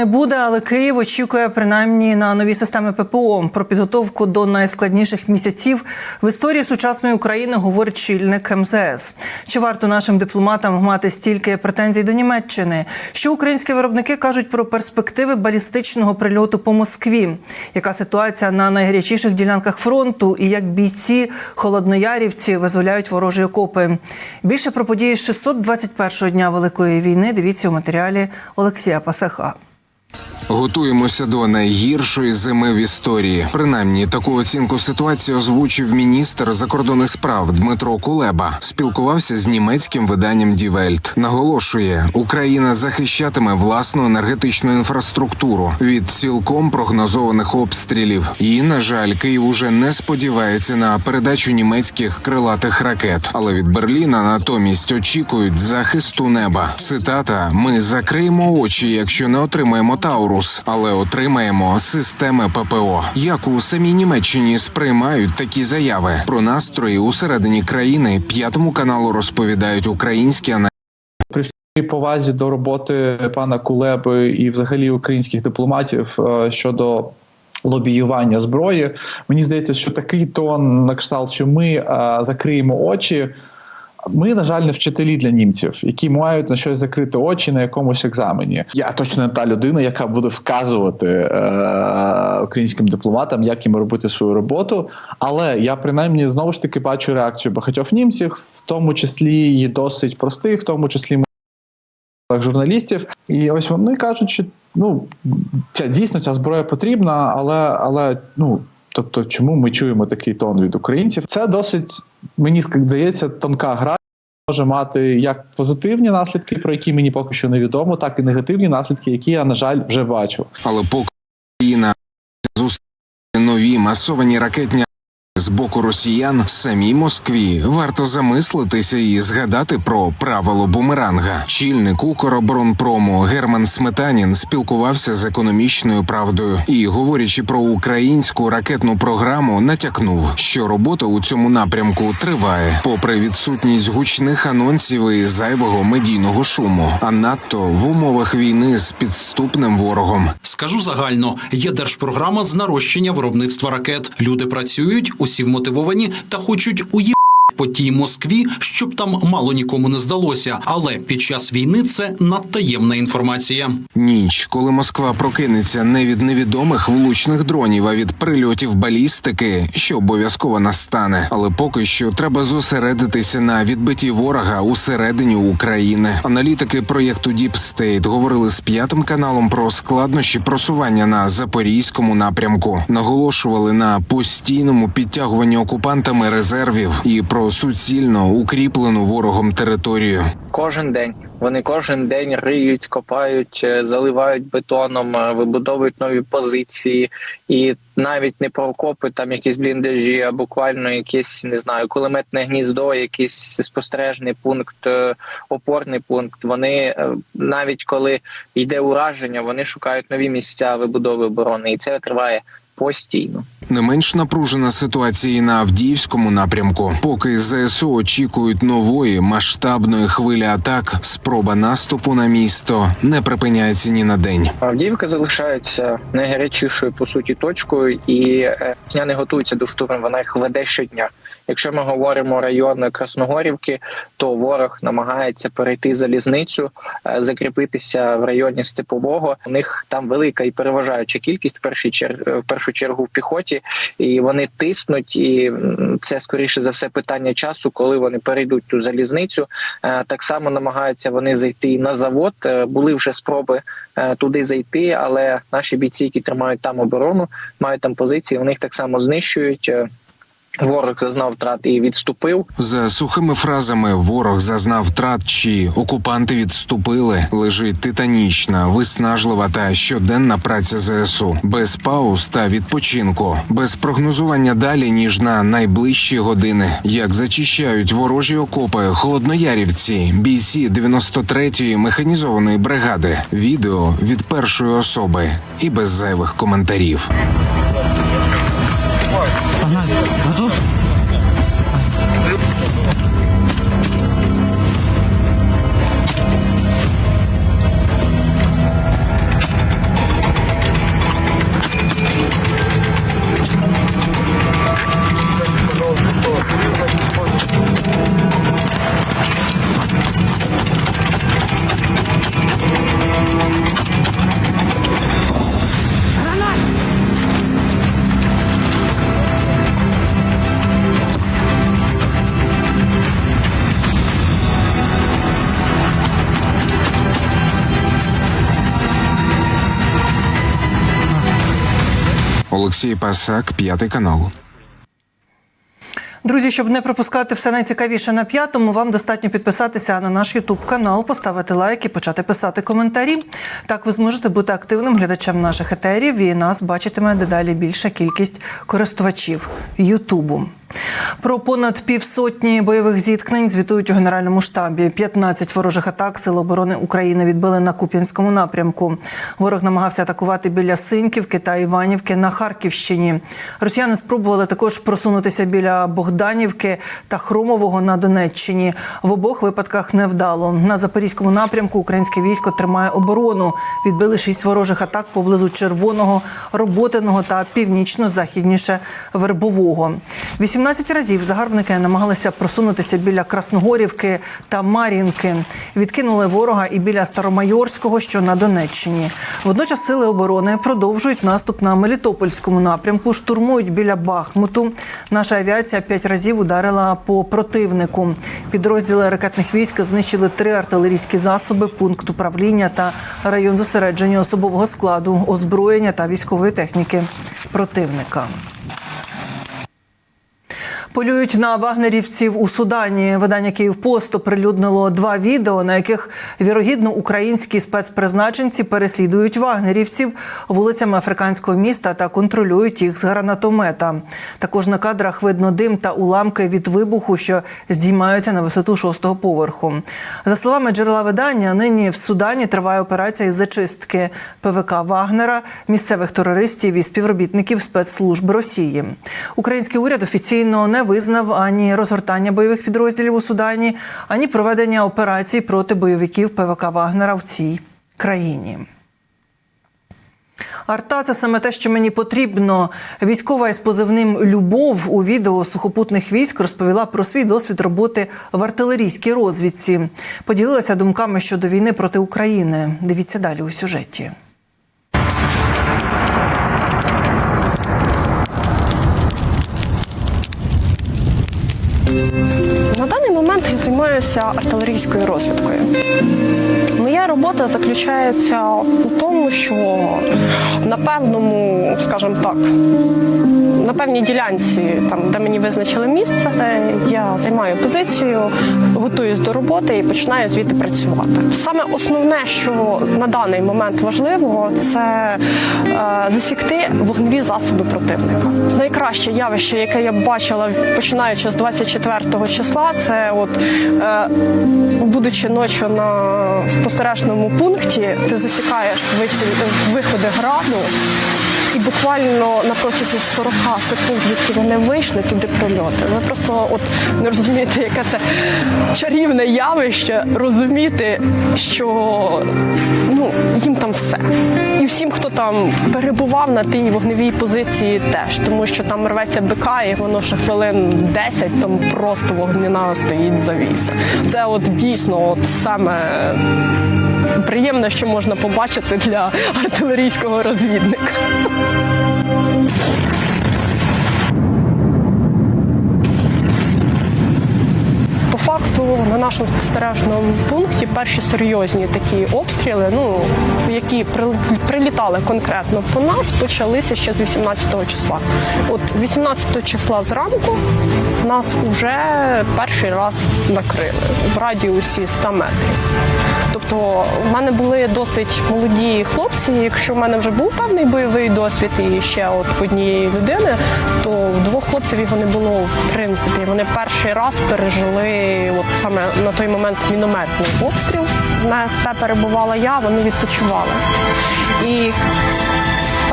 Не буде, але Київ очікує принаймні на нові системи ППО. Про підготовку до найскладніших місяців в історії сучасної України говорить чільник МЗС. Чи варто нашим дипломатам мати стільки претензій до Німеччини? Що українські виробники кажуть про перспективи балістичного прильоту по Москві? Яка ситуація на найгарячіших ділянках фронту і як бійці холодноярівці визволяють ворожі окопи? Більше про події 621-го дня Великої війни дивіться у матеріалі Олексія Пасаха. Yeah. Готуємося до найгіршої зими в історії. Принаймні, таку оцінку ситуації озвучив міністр закордонних справ Дмитро Кулеба. Спілкувався з німецьким виданням Welt. Наголошує, Україна захищатиме власну енергетичну інфраструктуру від цілком прогнозованих обстрілів. І на жаль, Київ уже не сподівається на передачу німецьких крилатих ракет. Але від Берліна натомість очікують захисту неба. Цитата: Ми закриємо очі, якщо не отримаємо Таурус, але отримаємо системи ППО. Як у самій Німеччині сприймають такі заяви про настрої усередині країни? П'ятому каналу розповідають українські аналітики. І повазі до роботи пана Кулеби і взагалі українських дипломатів е, щодо лобіювання зброї. Мені здається, що такий тон на кшталт, що ми е, закриємо очі. Ми, на жаль, не вчителі для німців, які мають на щось закрити очі на якомусь екзамені. Я точно не та людина, яка буде вказувати е- українським дипломатам, як їм робити свою роботу. Але я принаймні знову ж таки бачу реакцію багатьох німців, в тому числі і досить простих, в тому числі журналістів. І ось вони кажуть, що ну ця дійсно ця зброя потрібна, але але ну. Тобто, чому ми чуємо такий тон від українців? Це досить мені здається тонка гра. Може мати як позитивні наслідки, про які мені поки що невідомо, так і негативні наслідки, які я на жаль вже бачу. Але поки Україна зустріне нові масовані ракетні з боку росіян, самій Москві варто замислитися і згадати про правило бумеранга. Чільник Укроборонпрому Герман Сметанін спілкувався з економічною правдою і, говорячи про українську ракетну програму, натякнув, що робота у цьому напрямку триває, попри відсутність гучних анонсів і зайвого медійного шуму, а надто в умовах війни з підступним ворогом. Скажу загально: є держпрограма з нарощення виробництва ракет. Люди працюють, усі вмотивовані та хочуть уїбати по тій Москві, щоб там мало нікому не здалося. Але під час війни це надтаємна інформація. Ніч, коли Москва прокинеться не від невідомих влучних дронів, а від прильотів балістики, що обов'язково настане. Але поки що треба зосередитися на відбитті ворога усередині України. Аналітики проєкту Deep State говорили з п'ятим каналом про складнощі просування на запорізькому напрямку. Наголошували на постійному підтягуванні окупантами резервів і про суцільно укріплену ворогом територію. Кожен день вони кожен день риють, копають, е, заливають бетоном, е, вибудовують нові позиції, і навіть не про окопи, там якісь бліндажі, а буквально якесь не знаю, кулеметне гніздо, якийсь спостережний пункт, е, опорний пункт. Вони навіть коли йде ураження, вони шукають нові місця вибудови оборони, і це триває постійно. Не менш напружена ситуація і на Авдіївському напрямку. Поки ЗСУ очікують нової масштабної хвилі атак, спроба наступу на місто не припиняється ні на день. Авдіївка залишається найгарячішою по суті точкою, і не готується до штурму. Вона їх веде щодня. Якщо ми говоримо район Красногорівки, то ворог намагається перейти залізницю, е, закріпитися в районі Степового. У них там велика і переважаюча кількість в першій чер... в першу чергу в піхоті, і вони тиснуть. І це скоріше за все питання часу, коли вони перейдуть ту залізницю. Е, Так само намагаються вони зайти на завод. Е, Були вже спроби е, туди зайти, але наші бійці, які тримають там оборону, мають там позиції. Вони їх так само знищують. Ворог зазнав втрат і відступив. За сухими фразами ворог зазнав втрат чи окупанти відступили. Лежить титанічна, виснажлива та щоденна праця ЗСУ без пауз та відпочинку, без прогнозування далі ніж на найближчі години. Як зачищають ворожі окопи холодноярівці, бійці 93-ї механізованої бригади. Відео від першої особи і без зайвих коментарів. Олексій Пасак, п'ятий канал. Друзі, щоб не пропускати все найцікавіше на п'ятому, вам достатньо підписатися на наш Ютуб канал, поставити лайк і почати писати коментарі. Так ви зможете бути активним глядачем наших етерів і нас бачитиме дедалі більша кількість користувачів Ютубу. Про понад півсотні бойових зіткнень звітують у Генеральному штабі. 15 ворожих атак Сил оборони України відбили на Куп'янському напрямку. Ворог намагався атакувати біля Синьківки та Іванівки на Харківщині. Росіяни спробували також просунутися біля Богданівки та Хромового на Донеччині. В обох випадках невдало. На запорізькому напрямку українське військо тримає оборону. Відбили шість ворожих атак поблизу Червоного, Роботиного та північно-західніше Вербового. 18 разів загарбники намагалися просунутися біля Красногорівки та Мар'їнки. Відкинули ворога і біля Старомайорського, що на Донеччині. Водночас сили оборони продовжують наступ на Мелітопольському напрямку, штурмують біля Бахмуту. Наша авіація п'ять разів ударила по противнику. Підрозділи ракетних військ знищили три артилерійські засоби, пункт управління та район зосередження особового складу, озброєння та військової техніки противника. Полюють на вагнерівців у Судані. Видання Київпост оприлюднило два відео, на яких вірогідно українські спецпризначенці переслідують вагнерівців вулицями африканського міста та контролюють їх з гранатомета. Також на кадрах видно дим та уламки від вибуху, що здіймаються на висоту шостого поверху. За словами джерела видання, нині в Судані триває операція із зачистки ПВК Вагнера, місцевих терористів і співробітників спецслужб Росії. Український уряд офіційно не визнав ані розгортання бойових підрозділів у Судані, ані проведення операцій проти бойовиків ПВК Вагнера в цій країні. Арта це саме те, що мені потрібно. Військова із позивним Любов у відео сухопутних військ розповіла про свій досвід роботи в артилерійській розвідці. Поділилася думками щодо війни проти України. Дивіться далі у сюжеті. Займаюся артилерійською розвідкою. Моя робота заключається у тому, що на певному, скажімо так, на певній ділянці, там де мені визначили місце, я займаю позицію, готуюсь до роботи і починаю звідти працювати. Саме основне, що на даний момент важливо, це е, засікти вогневі засоби противника. Найкраще явище, яке я бачила починаючи з 24 числа, це от е, будучи ночі на спостережному пункті, ти засікаєш виходи граду. І буквально на протязі 40 секунд, звідки вони вийшли, туди прильоти. Ви просто от не розумієте, яке це чарівне явище, розуміти, що ну, їм там все. І всім, хто там перебував на тій вогневій позиції, теж, тому що там рветься БК, і воно ще хвилин 10, там просто вогняна стоїть завіса. Це от дійсно от саме приємне, що можна побачити для артилерійського розвідника. Факту на нашому спостережному пункті перші серйозні такі обстріли, ну які прилітали конкретно по нас, почалися ще з 18-го числа. От 18-го числа зранку нас уже перший раз накрили в радіусі 100 метрів. Тобто в мене були досить молоді хлопці. Якщо в мене вже був певний бойовий досвід і ще от однієї людини, то в двох хлопців його не було в принципі. Вони перший раз пережили от саме на той момент мінометний обстріл. На СП перебувала я, вони відпочивали. І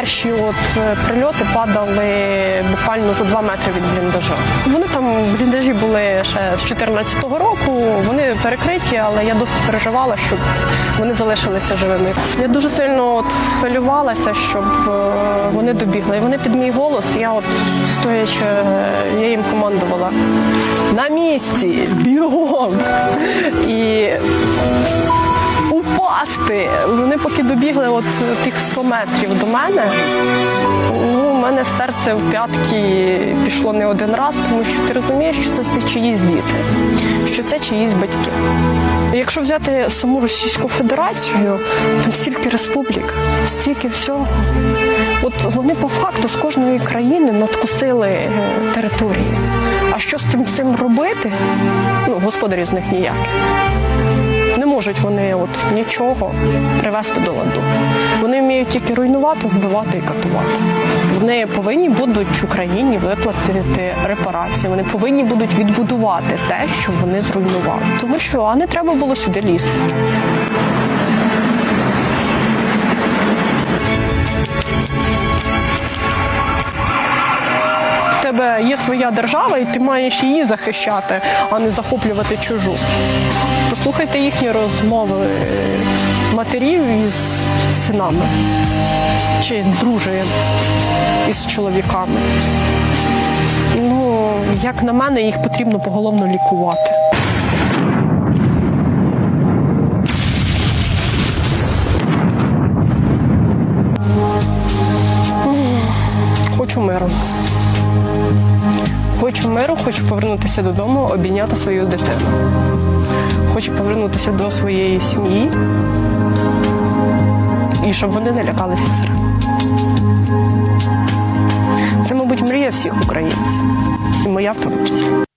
перші от е, прильоти падали буквально за два метри від бліндажа. Вони там бліндажі були ще з 14-го року. Вони перекриті, але я досить переживала, щоб вони залишилися живими. Я дуже сильно от хвилювалася, щоб е, вони добігли. І вони під мій голос. Я от стоячи, я їм командувала на місці, бігом. І упав. впасти. Вони поки добігли от тих 100 метрів до мене. Ну, у мене серце в п'ятки пішло не один раз, тому що ти розумієш, що це все чиїсь діти, що це чиїсь батьки. Якщо взяти саму Російську Федерацію, там стільки республік, стільки всього. От вони по факту з кожної країни надкусили е, території. А що з цим всім робити? Ну, господарі з них ніякі. Можуть вони от нічого привести до ладу. Вони вміють тільки руйнувати, вбивати і катувати. Вони повинні будуть Україні виплатити репарації. Вони повинні будуть відбудувати те, що вони зруйнували. Тому що а не треба було сюди лізти. Тебе є своя держава, і ти маєш її захищати, а не захоплювати чужу. Послухайте їхні розмови матерів із синами чи дружин із чоловіками. Ну, як на мене, їх потрібно поголовно лікувати. Хочу миру. Миру, хочу повернутися додому, обійняти свою дитину. Хочу повернутися до своєї сім'ї і щоб вони не лякалися сирен. Це, мабуть, мрія всіх українців. І моя в тому числі.